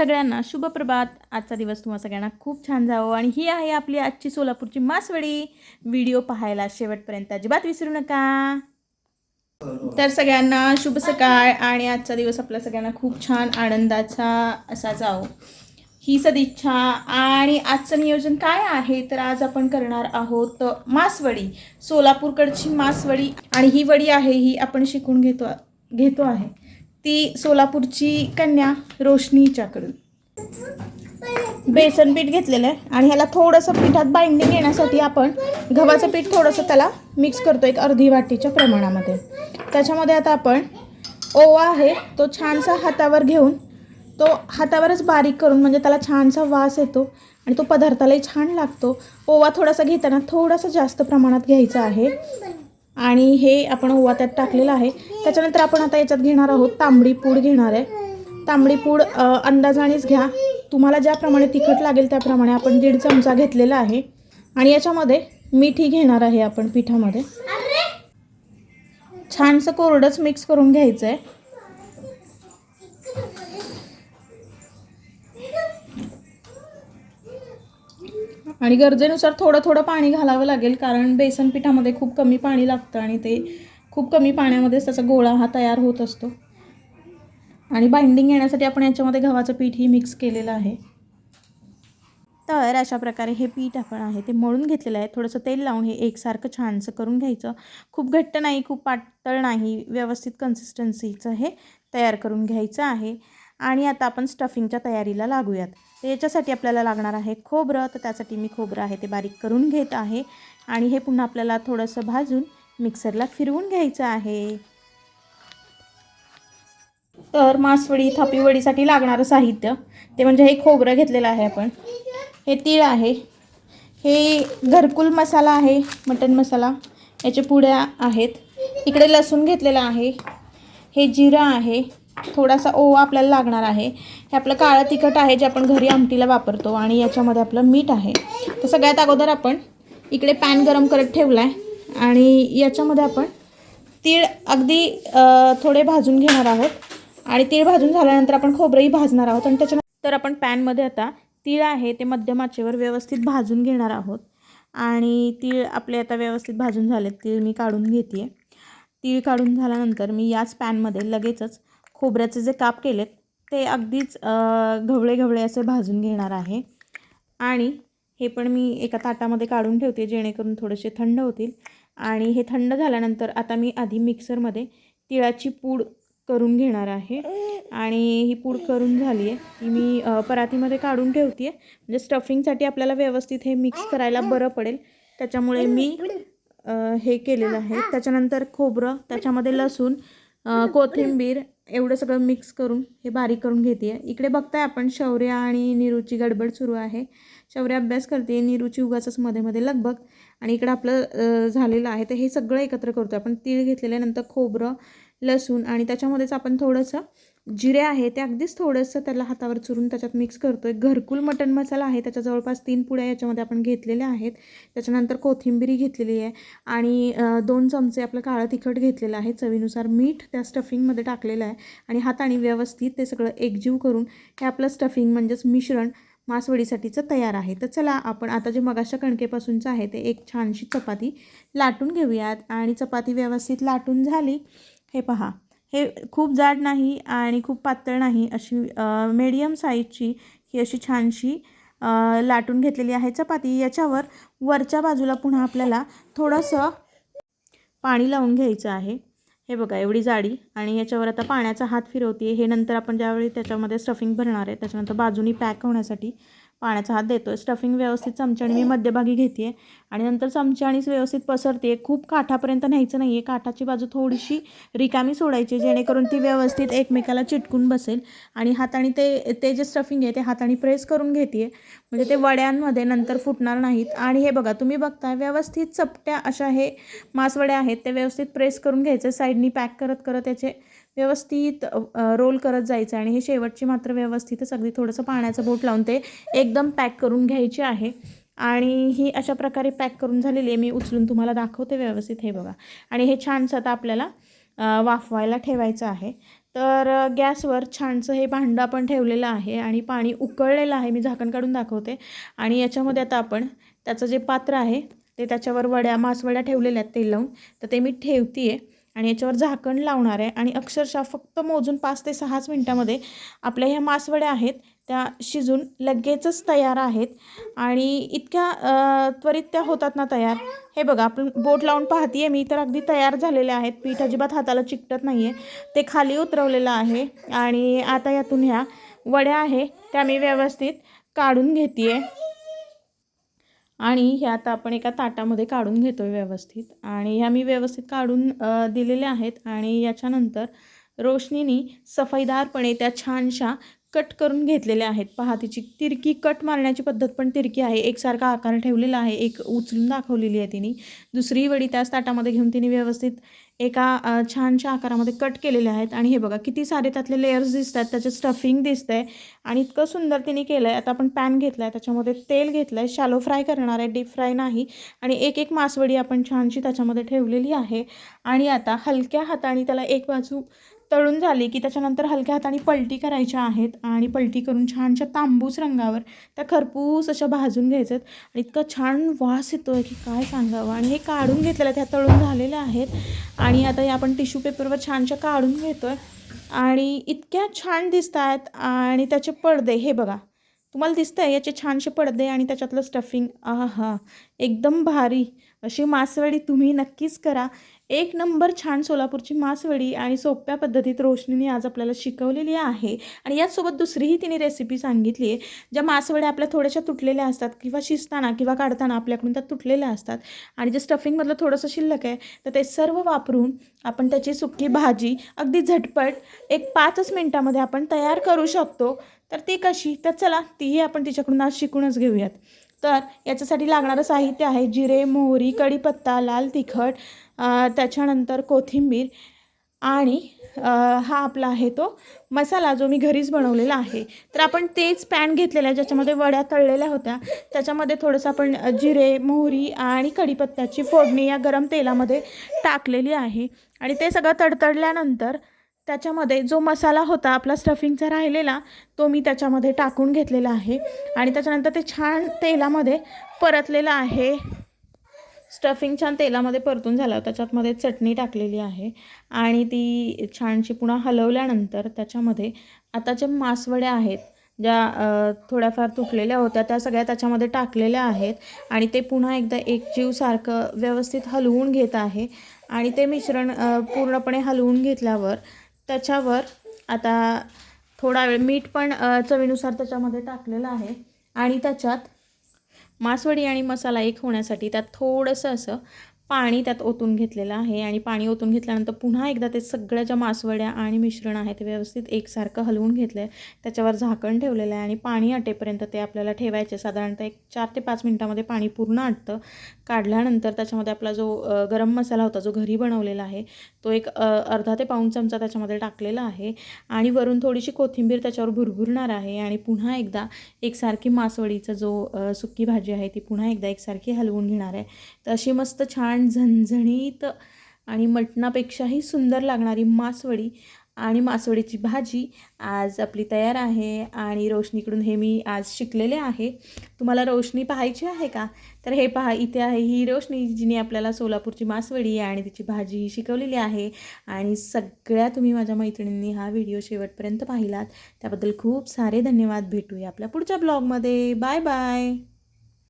सगळ्यांना शुभ प्रभात. आजचा दिवस तुम्हा सगळ्यांना खूप छान जावं. आणि ही आहे आपली आजची सोलापूरची मासवडी. व्हिडिओ पाहायला शेवटपर्यंत अजिबात विसरू नका. तर सगळ्यांना शुभ सकाळ आणि आजचा दिवस आपल्या सगळ्यांना खूप छान आनंदाचा असा जावो. ही सदिच्छा. आणि आजचं नियोजन काय आहे? तर आज आपण करणार आहोत मासवडी. सोलापूरकडची मासवडी. आणि ही वडी आहे ही आपण शिकून घेतो घेतो आहे. ती सोलापूरची कन्या रोशनीच्याकडून बेसन पीठ घेतलेलं आहे आणि ह्याला थोडंसं पिठात बाइंडिंग येण्यासाठी आपण गव्हाचं पीठ थोडंसं त्याला मिक्स करतो एक अर्धी वाटीच्या प्रमाणामध्ये. त्याच्यामध्ये आता आपण ओवा आहे तो छानसा हातावर घेऊन तो हातावरच बारीक करून म्हणजे त्याला छानसा वास येतो आणि तो पदार्थालाही छान लागतो. ओवा थोडासा घेताना थोडासा जास्त प्रमाणात घ्यायचा आहे. आणि हे आपण ओवा त्यात टाकलेला आहे. त्याच्यानंतर आपण आता याच्यात घेणार आहोत तांबडी पूड घेणार आहे. तांबडी पूड अंदाजानेच घ्या. तुम्हाला ज्याप्रमाणे तिखट लागेल त्याप्रमाणे आपण दीड चमचा घेतलेला आहे. आणि याच्यामध्ये मीठही घेणार आहे आपण पिठामध्ये. छानसं कोरडंच मिक्स करून घ्यायचं आहे आणि गरजेनुसार थोडं थोडं पाणी घालावं लागेल कारण बेसन पिठामध्ये खूप कमी पाणी लागतं आणि ते खूप कमी पाण्यामध्येच त्याचा गोळा हा तयार होत असतो. आणि बाइंडिंग येण्यासाठी आपण याच्यामध्ये गव्हाचं पीठही मिक्स केलेलं आहे. तर अशा प्रकारे हे पीठ आपण आहे ते मळून घेतलेलं आहे. थोडंसं तेल लावून हे एकसारखं छानसं करून घ्यायचं. खूप घट्ट नाही खूप पातळ नाही व्यवस्थित कन्सिस्टन्सीचं हे तयार करून घ्यायचं आहे. आणि आता आपण स्टफिंगच्या तयारीला लागूयात. तर याच्यासाठी आपल्याला लागणार आहे खोबरं. तर त्यासाठी मी खोबरं आहे ते बारीक करून घेत आहे. आणि हे पुन्हा आपल्याला थोडंसं भाजून मिक्सरला फिरवून घ्यायचं आहे. तर मासवडी थापीवडीसाठी लागणारं साहित्य ते म्हणजे हे खोबरं घेतलेलं आहे आपण. हे तीळ आहे. हे घरकुल मसाला आहे मटन मसाला. याच्या पुड्या आहेत. इकडे लसूण घेतलेला आहे. हे जिरं आहे. थोडासा ओवा आपल्याला लागणार आहे. हे आपलं काळं तिखट आहे जे आपण घरी आमटीला वापरतो आणि याच्यामध्ये आपलं मीठ आहे. तर सगळ्यात अगोदर आपण इकडे पॅन गरम करत ठेवला आहे आणि याच्यामध्ये आपण तीळ अगदी थोडे भाजून घेणार आहोत. आणि तीळ भाजून झाल्यानंतर आपण खोबरंही भाजणार आहोत. आणि त्याच्यानंतर आपण पॅनमध्ये आता तीळ आहे ते मध्यम आचेवर व्यवस्थित भाजून घेणार आहोत. आणि तीळ आपले आता व्यवस्थित भाजून झालेत. तीळ मी काढून घेते तीळ काढून झाल्यानंतर मी याच पॅनमध्ये लगेचच खोबऱ्याचे जे काप केलेत ते अगदीच घवळे घवळे असे भाजून घेणार आहे. आणि हे पण मी एका ताटामध्ये काढून ठेवते जेणेकरून थोडेसे थंड होतील. आणि हे थंड झाल्यानंतर आता मी आधी मिक्सरमध्ये तिळाची पूड करून घेणार आहे. आणि ही पूड करून झाली आहे. ती मी परातीमध्ये काढून ठेवते. आहे म्हणजे स्टफिंगसाठी आपल्याला व्यवस्थित हे मिक्स करायला बरं पडेल. त्याच्यामुळे मी हे केलेलं आहे. त्याच्यानंतर खोबरं त्याच्यामध्ये लसूण कोथिंबीर एवढं सगळं मिक्स करून हे बारीक करून घेते आहे इकडे बघताय आपण शौर्य आणि निरूची गडबड सुरू आहे. शौर्य अभ्यास करते निरूची उगाचच मध्ये मध्ये लगबग. आणि इकडं आपलं झालेलं आहे. तर हे सगळं एकत्र करतो आपण. तीळ घेतलेल्यानंतर खोबरं लसूण आणि त्याच्यामध्येच आपण थोडंसं जिरे आहे ते अगदीच थोडंसं त्याला हातावर चुरून त्याच्यात मिक्स करतो आहे घरकुल मटण मसाला आहे त्याच्या जवळपास तीन पुड्या याच्यामध्ये आपण घेतलेल्या आहेत. त्याच्यानंतर कोथिंबिरी घेतलेली आहे आणि दोन चमचे आपलं काळं तिखट घेतलेलं आहे. चवीनुसार मीठ त्या स्टफिंगमध्ये टाकलेलं आहे आणि हाताने व्यवस्थित ते सगळं एकजीव करून हे आपलं स्टफिंग म्हणजेच मिश्रण मासवडीसाठीचं तयार आहे. तर चला आपण आता जे मगाशा कणकेपासूनचं आहे ते एक छानशी चपाती लाटून घेऊयात आणि चपाती व्यवस्थित लाटून झाली हे पहा. हे खूप जाड नाही आणि खूप पातळ नाही अशी मीडियम साईजची ही अशी छानशी लाटून घेतलेली आहे चपाती. याच्यावर वरच्या बाजूला पुन्हा आपल्याला थोडंसं पाणी लावून घ्यायचं आहे. हे बघा एवढी जाडी. आणि याच्यावर आता पाण्याचा हात फिरवते हे नंतर आपण ज्यावेळी त्याच्यामध्ये स्टफिंग भरणार आहे त्याच्यानंतर बाजूनी पॅक होण्यासाठी पाण्याचा हात देतो आहे स्टफिंग व्यवस्थित चमच्याने मी मध्यभागी घेते आहे आणि नंतर चमच्यानेच व्यवस्थित पसरते खूप काठापर्यंत न्यायचं नाही आहे काठाची बाजू थोडीशी रिकामी सोडायची जेणेकरून ती व्यवस्थित एकमेकाला चिटकून बसेल. आणि हाताने ते ते जे स्टफिंग आहे ते हाताने प्रेस करून घेते म्हणजे ते वड्यांमध्ये नंतर फुटणार नाहीत. आणि हे बघा तुम्ही बघताय व्यवस्थित चपट्या अशा हे मासवड्या आहेत ते व्यवस्थित प्रेस करून घ्यायचं. साईडनी पॅक करत करत त्याचे व्यवस्थित रोल करत जायचं आणि हे शेवटची मात्र व्यवस्थितच अगदी थोडंसं पाण्याचं बोट लावून ते एकदम पॅक करून घ्यायचे आहे. आणि ही अशा प्रकारे पॅक करून झालेली आहे. मी उचलून तुम्हाला दाखवते व्यवस्थित हे बघा. आणि हे छानसं आता आपल्याला वाफवायला ठेवायचं आहे. तर गॅसवर छानसं हे भांडं आपण ठेवलेलं आहे आणि पाणी उकळलेलं आहे. मी झाकण काढून दाखवते. आणि याच्यामध्ये आता आपण त्याचं जे पात्र आहे ते त्याच्यावर वड्या मासवड्या ठेवलेल्या आहेत तेल लावून. तर ते मी ठेवते आहे आणि याच्यावर झाकण लावणार आहे. आणि अक्षरशः फक्त मोजून पाच ते सहाच मिनटामध्ये आपल्या ह्या मासवड्या आहेत त्या शिजून लगेचच तयार आहेत. आणि इतक्या त्वरित त्या होतात ना तयार. हे बघा आपण बोट लावून पाहतीये मी तर अगदी तयार झालेले आहेत. पीठ अजिबात हाताला चिकटत नाही आहे ते खाली उतरवलेलं आहे आणि आता यातून ह्या वड्या आहे त्या मी व्यवस्थित काढून घेते आहे आणि ह्या आता आपण एका ताटामध्ये काढून घेतो आहे व्यवस्थित. आणि ह्या मी व्यवस्थित काढून दिलेल्या आहेत. आणि याच्यानंतर रोशनीनी सफाईदारपणे त्या छानशा कट करून घेतलेले आहेत. पहा तिची तिरकी कट मारण्याची पद्धत पण तिरकी आहे. एकसारखा आकार ठेवलेला आहे. एक उचलून दाखवलेली आहे तिने. दुसरी वडी त्याच ताटामध्ये घेऊन तिने व्यवस्थित एका छानशा आकारामध्ये कट केलेले आहेत. आणि हे बघा किती सारे त्यातले लेयर्स दिसत आहेत त्याचे स्टफिंग दिसतं आहे आणि इतकं सुंदर तिने केलं आहे आता आपण पॅन घेतला आहे त्याच्यामध्ये तेल घेतलं आहे शालो फ्राय करणार आहे. डीप फ्राय नाही. आणि एक एक मासवडी आपण छानशी त्याच्यामध्ये ठेवलेली आहे. आणि आता हलक्या हाताने त्याला एक बाजू तळून झाली की त्याच्यानंतर हलक्या हाताने पलटी करायच्या आहेत आणि पलटी करून छानशा तांबूस रंगावर त्या खरपूस अशा भाजून घ्यायच्यात आणि इतका छान वास येतो आहे की काय सांगावं. आणि हे काढून घेतलेलं त्या तळून झालेल्या आहेत. आणि आता हे आपण टिश्यू पेपरवर छानशा काढून घेतो आहे आणि इतक्या छान दिसत आहेत आणि त्याचे पडदे हे बघा. तुम्हाला दिसतं आहे याचे छानसे पडदे आणि त्याच्यातलं स्टफिंग आहा. एकदम भारी. अशी मासवडी तुम्ही नक्कीच करा. एक नंबर छान सोलापूरची मासवडी आणि सोप्या पद्धतीत रोशनीने आज आपल्याला शिकवलेली आहे. आणि याचसोबत दुसरीही तिने रेसिपी सांगितली आहे. ज्या मासवड्या आपल्या थोड्याशा तुटलेल्या असतात किंवा शिजताना किंवा काढताना आपल्याकडून त्या तुटलेल्या असतात आणि जे स्टफिंगमधलं थोडंसं शिल्लक आहे तर ते सर्व वापरून आपण त्याची सुकी भाजी अगदी झटपट एक पाचच मिनटामध्ये आपण तयार करू शकतो. तर ती कशी? तर चला तीही आपण तिच्याकडून आज शिकूनच घेऊयात. तर याच्यासाठी लागणारं साहित्य आहे जिरे मोहरी कढीपत्ता लाल तिखट त्याच्यानंतर कोथिंबीर आणि हा आपला आहे तो मसाला जो मी घरीच बनवलेला आहे. तर आपण तेच पॅन घेतलेला आहे ज्याच्यामध्ये वड्या तळलेल्या होत्या. त्याच्यामध्ये थोडंसं आपण जिरे मोहरी आणि कढीपत्त्याची फोडणी या गरम तेलामध्ये टाकलेली आहे. आणि ते सगळं तडतडल्यानंतर त्याच्यामध्ये जो मसाला होता आपला स्टफिंगचा राहिलेला तो मी त्याच्यामध्ये टाकून घेतलेला आहे. आणि त्याच्यानंतर ते छान तेलामध्ये परतलेलं आहे. स्टफिंग छान तेलामध्ये परतून झालं त्याच्यातमध्ये चटणी टाकलेली आहे. आणि ती छानशी पुन्हा हलवल्यानंतर त्याच्यामध्ये आता ज्या मासवड्या आहेत. ज्या थोड्याफार तुटलेल्या होत्या त्या सगळ्या त्याच्यामध्ये टाकलेल्या आहेत. आणि ते पुन्हा एकदा एकजीवसारखं व्यवस्थित हलवून घेत आहे. आणि ते मिश्रण पूर्णपणे हलवून घेतल्यावर त्याच्यावर आता थोडा वेळ मीठ पण चवीनुसार त्याच्यामध्ये टाकलेलं आहे. आणि त्याच्यात मासवडी आणि मसाला एक होण्यासाठी त्यात थोडंसं असं पाणी त्यात ओतून घेतलेलं आहे आणि पाणी ओतून घेतल्यानंतर पुन्हा एकदा ते सगळ्या ज्या मासवड्या आणि मिश्रण आहे ते व्यवस्थित एकसारखं हलवून घेतलं आहे त्याच्यावर झाकण ठेवलेलं आहे आणि पाणी आटेपर्यंत ते आपल्याला ठेवायचे. साधारणतः एक चार ते पाच मिनटामध्ये पाणी पूर्ण आटतं. काढल्यानंतर त्याच्यामध्ये आपला जो गरम मसाला होता जो घरी बनवलेला आहे तो एक अर्धा ते पाऊण चमचा त्याच्यामध्ये टाकलेला आहे आणि वरून थोडीशी कोथिंबीर त्याच्यावर भुरभुरणार आहे आणि पुन्हा एकदा एकसारखी मासवडीचा जो सुक्की सुकी भाजी आहे ती पुन्हा एकदा एकसारखी हलवून घेणार आहे. तर अशी मस्त छान झणझणीत आणि मटणापेक्षाही सुंदर लागणारी मासवडी आणि मासवडीची भाजी आज आपली तयार आहे आणि रोशनीकडून हे मी आज शिकलेले आहे. तुम्हाला रोशनी पाहायची आहे का? तर हे पहा इथे आहे ही रोशनी जिने आपल्याला सोलापूरची मासवडी आणि तिची भाजी शिकवलेली आहे. आणि सगळ्या तुम्ही माझ्या मैत्रिणींनी हा व्हिडिओ शेवटपर्यंत पाहिलात. त्याबद्दल खूप सारे धन्यवाद. भेटूया आपल्या पुढच्या ब्लॉगमध्ये. Bye bye.